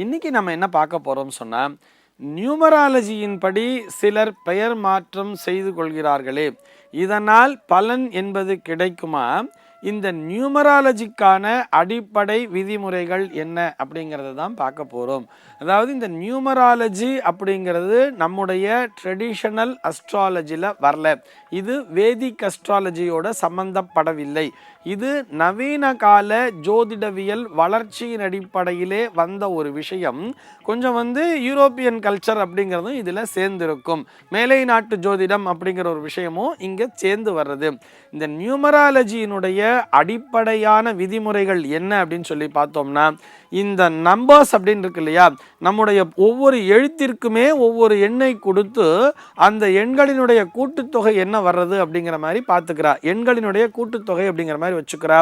இன்னைக்கு நம்ம என்ன பார்க்க போறோம் சொன்னா நியூமராலஜியின் படி சிலர் பெயர் மாற்றம் செய்து கொள்கிறார்களே. இதனால் பலன் என்பது கிடைக்குமா? இந்த நியூமராலஜிக்கான அடிப்படை விதிமுறைகள் என்ன அப்படிங்கிறத தான் பார்க்க போகிறோம் அதாவது இந்த நியூமராலஜி அப்படிங்கிறது நம்முடைய ட்ரெடிஷனல் அஸ்ட்ராலஜியில் வரல. இது வேதிக் அஸ்ட்ராலஜியோட சம்பந்தப்படவில்லை. இது நவீன கால ஜோதிடவியல் வளர்ச்சியின் அடிப்படையிலே வந்த ஒரு விஷயம். கொஞ்சம் வந்து யூரோப்பியன் கல்ச்சர் அப்படிங்கிறதும் இதில் சேர்ந்திருக்கும். மேலை நாட்டு ஜோதிடம் அப்படிங்கிற ஒரு விஷயமும் இங்கே சேர்ந்து வர்றது. இந்த நியூமராலஜியினுடைய அடிப்படையான விதிமுறைகள் என்ன அப்படின்னு சொல்லி பார்த்தோம்னா இந்த நம்பர்ஸ் அப்படின்னு இருக்கு இல்லையா? நம்முடைய ஒவ்வொரு எழுத்திற்குமே ஒவ்வொரு எண்ணை கொடுத்து அந்த எண்களினுடைய கூட்டுத்தொகை என்ன வர்றது அப்படிங்கிற மாதிரி பார்த்துக்கிறா. எண்களினுடைய கூட்டுத்தொகை அப்படிங்கிற மாதிரி வச்சுக்கிறா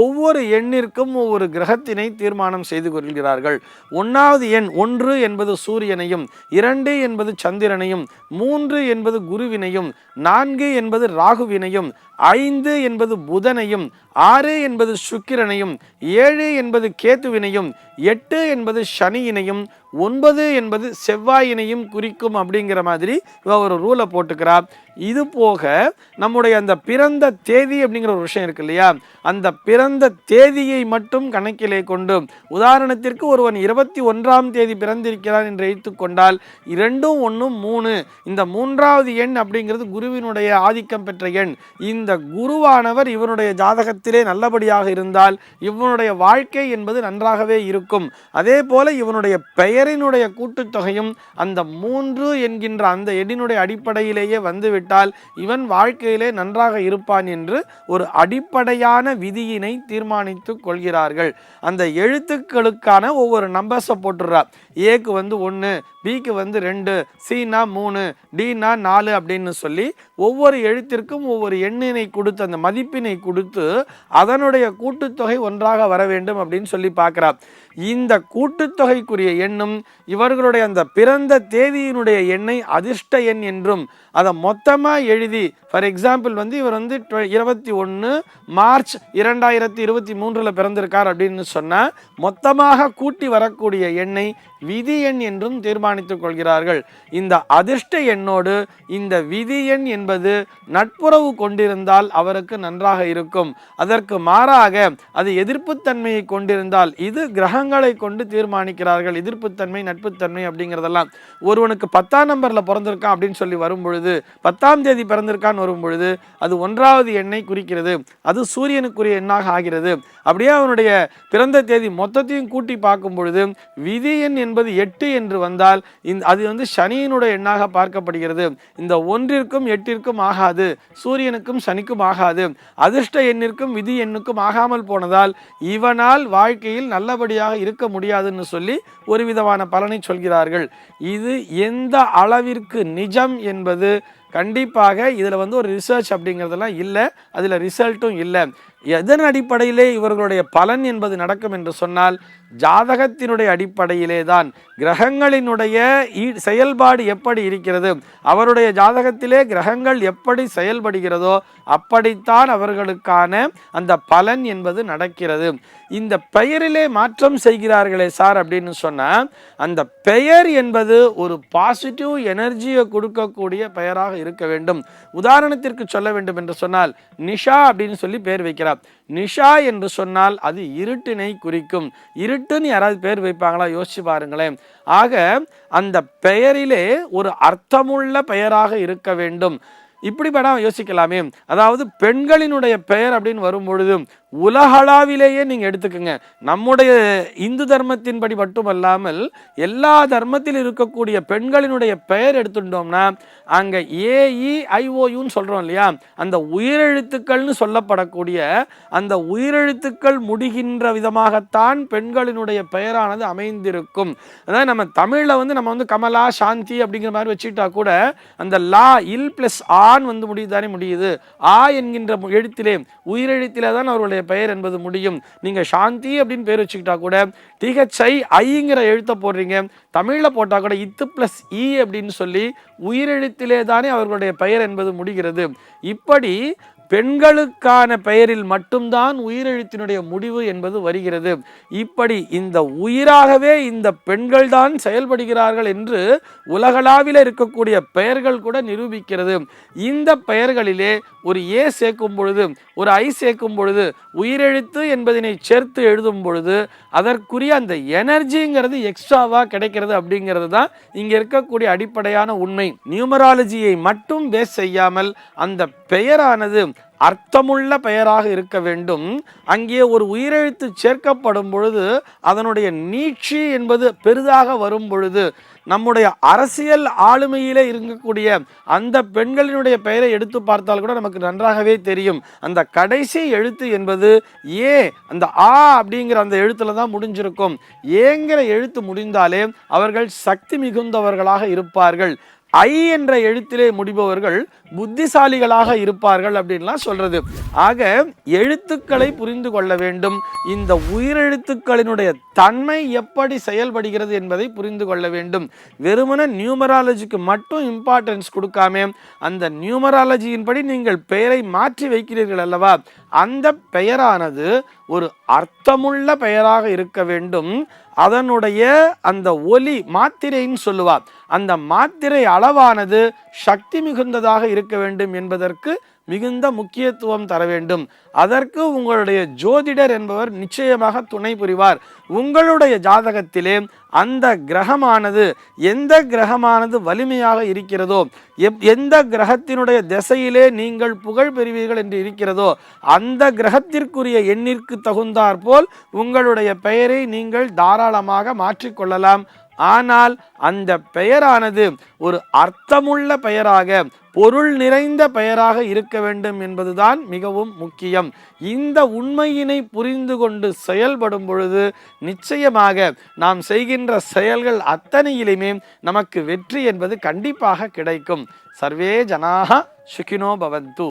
ஒவ்வொரு எண்ணிற்கும் ஒவ்வொரு கிரகத்தினை தீர்மானம் செய்து கொள்கிறார்கள். ஒன்றாவது எண் ஒன்று என்பது சூரியனையும் இரண்டு என்பது சந்திரனையும் மூன்று என்பது குருவினையும் நான்கு என்பது ராகுவினையும் ஐந்து என்பது புதனையும் ஆறு என்பது சுக்கிரனையும் ஏழு என்பது கேத்துவினையும் எட்டு என்பது சனியினையும் ஒன்பது என்பது செவ்வாயினையும் குறிக்கும் அப்படிங்கிற மாதிரி இவ ஒரு ரூலை போட்டுக்கிறா. இது போக நம்முடைய அந்த பிறந்த தேதி அப்படிங்கிற ஒரு விஷயம் இருக்கு இல்லையா? அந்த பிறந்த தேதியை மட்டும் கணக்கிலே கொண்டு உதாரணத்திற்கு ஒருவன் இருபத்தி ஒன்றாம் தேதி பிறந்திருக்கிறான் என்று வைத்துக்கொண்டால் இரண்டும் ஒன்றும் மூணு. இந்த மூன்றாவது எண் அப்படிங்கிறது குருவினுடைய ஆதிக்கம் பெற்ற எண். இந்த குருவானவர் இவனுடைய ஜாதகத்திலே நல்லபடியாக இருந்தால் இவனுடைய வாழ்க்கை என்பது நன்றாகவே இருக்கும். அதே போல இவனுடைய பெயர் பேரினுடைய கூட்டுத்தொகையும் அந்த மூன்று என்கின்ற அந்த எடினுடைய அடிப்படையிலேயே வந்துவிட்டால் இவன் வாழ்க்கையிலே நன்றாக இருப்பான் என்று ஒரு அடிப்படையான விதியினை தீர்மானித்து கொள்கிறார்கள். அந்த எழுத்துக்களுக்கான ஒவ்வொரு நம்பர்ஸை போட்டுடுறார் ஏக்கு வந்து ஒன்று பிக்கு வந்து ரெண்டு சினா மூணு டினா நாலு அப்படின்னு சொல்லி ஒவ்வொரு எழுத்திற்கும் ஒவ்வொரு எண்ணினை கொடுத்து அந்த மதிப்பினை கொடுத்து அதனுடைய கூட்டுத்தொகை ஒன்றாக வர வேண்டும் அப்படின்னு சொல்லி பார்க்குறார் இந்த கூட்டுத்தொகைக்குரிய எண்ணும் இவர்களுடைய அந்த பிறந்த தேதியினுடைய எண்ணை அதிர்ஷ்ட எண் என்றும் அதை மொத்தமாக எழுதி ஃபார் எக்ஸாம்பிள் வந்து இவர் வந்து இருபத்தி ஒன்று மார்ச் இரண்டாயிரத்தி இருபத்தி மூன்றில் பிறந்திருக்கார் அப்படின்னு சொன்னால் மொத்தமாக கூட்டி வரக்கூடிய எண்ணை விதி எண் என்றும் தீர்மானித்துக் கொள்கிறார்கள். இந்த அதிர்ஷ்ட எண்ணோடு இந்த விதி எண் என்பது நட்புறவு கொண்டிருந்தால் அவருக்கு நன்றாக இருக்கும். அதற்கு மாறாக அது எதிர்ப்புத்தன்மையை கொண்டிருந்தால் இது கிரகங்களை கொண்டு தீர்மானிக்கிறார்கள். எதிர்ப்புத்தன்மை நட்புத்தன்மை அப்படிங்கிறதெல்லாம். ஒருவனுக்கு பத்தாம் நம்பரில் பிறந்திருக்கான் அப்படின்னு சொல்லி வரும்பொழுது பொழுது பத்தாம் தேதி பிறந்திருக்கான்னு வரும் பொழுது அது ஒன்றாவது எண்ணை குறிக்கிறது. அது சூரியனுக்குரிய எண்ணாக ஆகிறது. அப்படியே அவனுடைய பிறந்த தேதி மொத்தத்தையும் கூட்டி பார்க்கும் பொழுது விதி எண் என்பது எட்டு என்று வந்தால் இந்த அது வந்து சனியினுடைய எண்ணாக பார்க்கப்படுகிறது. இந்த ஒன்றிற்கும் எட்டிற்கும் ஆகாது சூரியனுக்கும் சனிக்கும் ஆகாது. அதிர்ஷ்ட எண்ணிற்கும் விதி எண்ணுக்கும் ஆகாமல் போனதால் இவனால் வாழ்க்கையில் நல்லபடியாக இருக்க முடியாதுன்னு சொல்லி ஒரு விதமான பலனை சொல்கிறார்கள். இது எந்த அளவிற்கு நிஜம் என்பது கண்டிப்பாக இதில் வந்து ஒரு ரிசர்ச் அப்படிங்கிறதெல்லாம் இல்லை. அதில் ரிசல்ட்டும் இல்லை. எதன் அடிப்படையிலே இவர்களுடைய பலன் என்பது நடக்கும் என்று சொன்னால் ஜாதகத்தினுடைய அடிப்படையிலே தான் கிரகங்களினுடைய செயல்பாடு எப்படி இருக்கிறது அவருடைய ஜாதகத்திலே கிரகங்கள் எப்படி செயல்படுகிறதோ அப்படித்தான் அவர்களுக்கான அந்த பலன் என்பது நடக்கிறது. இந்த பெயரிலே மாற்றம் செய்கிறார்களே சார் அப்படின்னு சொன்னால் அந்த பெயர் என்பது ஒரு பாசிட்டிவ் எனர்ஜியை கொடுக்கக்கூடிய பெயராக இருக்க வேண்டும். உதாரணத்திற்கு சொல்ல வேண்டும் என்று சொன்னால் நிஷா அப்படின்னு சொல்லி பெயர் வைக்கிறார் நிஷா என்று சொன்னால் அது இருட்டினை குறிக்கும். இருட்டுன்னு யாராவது பேர் வைப்பாங்களா? யோசிச்சு பாருங்களேன். ஆக அந்த பெயரிலே ஒரு அர்த்தமுள்ள பெயராக இருக்க வேண்டும். இப்படி படம் யோசிக்கலாமே. அதாவது பெண்களினுடைய பெயர் அப்படின்னு வரும் பொழுது உலகளவிலேயே நீங்கள் எடுத்துக்கோங்க. நம்முடைய இந்து தர்மத்தின்படி மட்டுமல்லாமல் எல்லா தர்மத்தில் இருக்கக்கூடிய பெண்களினுடைய பெயர் எடுத்துட்டோம்னா அங்கே ஏஇ ஐஓயுன்னு சொல்கிறோம் இல்லையா? அந்த உயிரெழுத்துக்கள்னு சொல்லப்படக்கூடிய அந்த உயிரெழுத்துக்கள் முடிகின்ற விதமாகத்தான் பெண்களினுடைய பெயரானது அமைந்திருக்கும். அதாவது நம்ம தமிழில் வந்து நம்ம வந்து கமலா சாந்தி அப்படிங்கிற மாதிரி வச்சுக்கிட்டா கூட அந்த லா இல் பிளஸ் ஆன் வந்து முடியுதானே முடியுது. ஆ என்கின்ற எழுத்திலே உயிரெழுத்திலே தான் அவருடைய பெயர் என்பது முடியும். நீங்கள் சாந்தி அப்படின்னு பேர் வச்சுக்கிட்டா கூட திகச்சை ஐங்கிற எழுத்தை போடுறீங்க. தமிழில் போட்டால் கூட இத்து ப்ளஸ் இ அப்படின்னு சொல்லி உயிரெழுத்திலே தானே அவர்களுடைய பெயர் என்பது முடிகிறது. இப்படி பெண்களுக்கான பெயரில் மட்டும்தான் உயிரெழுத்தினுடைய முடிவு என்பது வருகிறது. இப்படி இந்த உயிராகவே இந்த பெண்கள் தான் செயல்படுகிறார்கள் என்று உலகளாவில் இருக்கக்கூடிய பெயர்கள் கூட நிரூபிக்கிறது. இந்த பெயர்களிலே ஒரு ஏ சேர்க்கும் பொழுது ஒரு ஐ சேர்க்கும் பொழுது உயிரெழுத்து என்பதனை சேர்த்து எழுதும் பொழுது அதற்குரிய அந்த எனர்ஜிங்கிறது எக்ஸ்ட்ராவாக கிடைக்கிறது அப்படிங்கிறது தான் இங்கே இருக்கக்கூடிய அடிப்படையான உண்மை. நியூமராலஜியை மட்டும் பேஸ் செய்யாமல் அந்த பெயரானது அர்த்தமுள்ள பெயராக இருக்க வேண்டும். அங்கே ஒரு உயிரெழுத்து சேர்க்கப்படும் பொழுது அதனுடைய நீட்சி என்பது பெரிதாக வரும் பொழுது நம்முடைய அரசியல் ஆளுமையிலே இருக்கக்கூடிய அந்த பெண்களினுடைய பெயரை எடுத்து பார்த்தால் கூட நமக்கு நன்றாகவே தெரியும். அந்த கடைசி எழுத்து என்பது ஏ அந்த ஆ அப்படிங்கிற அந்த எழுத்துல தான் முடிஞ்சிருக்கும். ஏங்கிற எழுத்து முடிந்தாலே அவர்கள் சக்தி மிகுந்தவர்களாக இருப்பார்கள். ஐ என்ற எழுத்திலே முடிபவர்கள் புத்திசாலிகளாக இருப்பார்கள் அப்படின்லாம் சொல்றது. ஆக எழுத்துக்களை புரிந்து கொள்ள வேண்டும். இந்த உயிரெழுத்துக்களினுடைய தன்மை எப்படி செயல்படுகிறது என்பதை புரிந்து கொள்ள வேண்டும். வெறுமன நியூமராலஜிக்கு மட்டும் இம்பார்ட்டன்ஸ் கொடுக்காம அந்த நியூமராலஜியின்படி நீங்கள் பெயரை மாற்றி வைக்கிறீர்கள் அல்லவா? அந்த பெயரானது ஒரு அர்த்தமுள்ள பெயராக இருக்க வேண்டும். அதனுடைய அந்த ஒலி மாத்திரைன்னு சொல்லுவார் அந்த மாத்திரை அளவானது சக்தி மிகுந்ததாக இருக்க வேண்டும் என்பதற்கு மிகுந்த முக்கியத்துவம் தர வேண்டும். அதற்கு உங்களுடைய ஜோதிடர் என்பவர் நிச்சயமாக துணை புரிவார். உங்களுடைய ஜாதகத்திலே அந்த கிரகமானது எந்த கிரகமானது வலிமையாக இருக்கிறதோ எப் எந்த கிரகத்தினுடைய திசையிலே நீங்கள் புகழ் பெறுவீர்கள் என்று இருக்கிறதோ அந்த கிரகத்திற்குரிய எண்ணிற்கு தகுந்தாற்போல் உங்களுடைய பெயரை நீங்கள் தாராளமாக மாற்றிக்கொள்ளலாம் ஆனால் அந்த பெயரானது ஒரு அர்த்தமுள்ள பெயராக பொருள் நிறைந்த பெயராக இருக்க வேண்டும் என்பதுதான் மிகவும் முக்கியம். இந்த உண்மையினை புரிந்து கொண்டு செயல்படும் பொழுது நிச்சயமாக நாம் செய்கின்ற செயல்கள் அத்தனையிலுமே நமக்கு வெற்றி என்பது கண்டிப்பாக கிடைக்கும். சர்வே ஜனாக சுகினோ பவந்து.